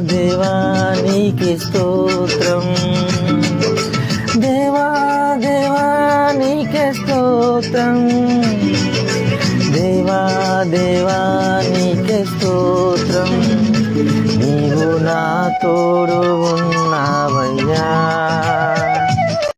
దేవా దేవా స్తోత్రం. దేవా దేవా నీకే స్తోత్రం. దేవా దేవా నీకే స్తోత్రం. నీవు నా తోడు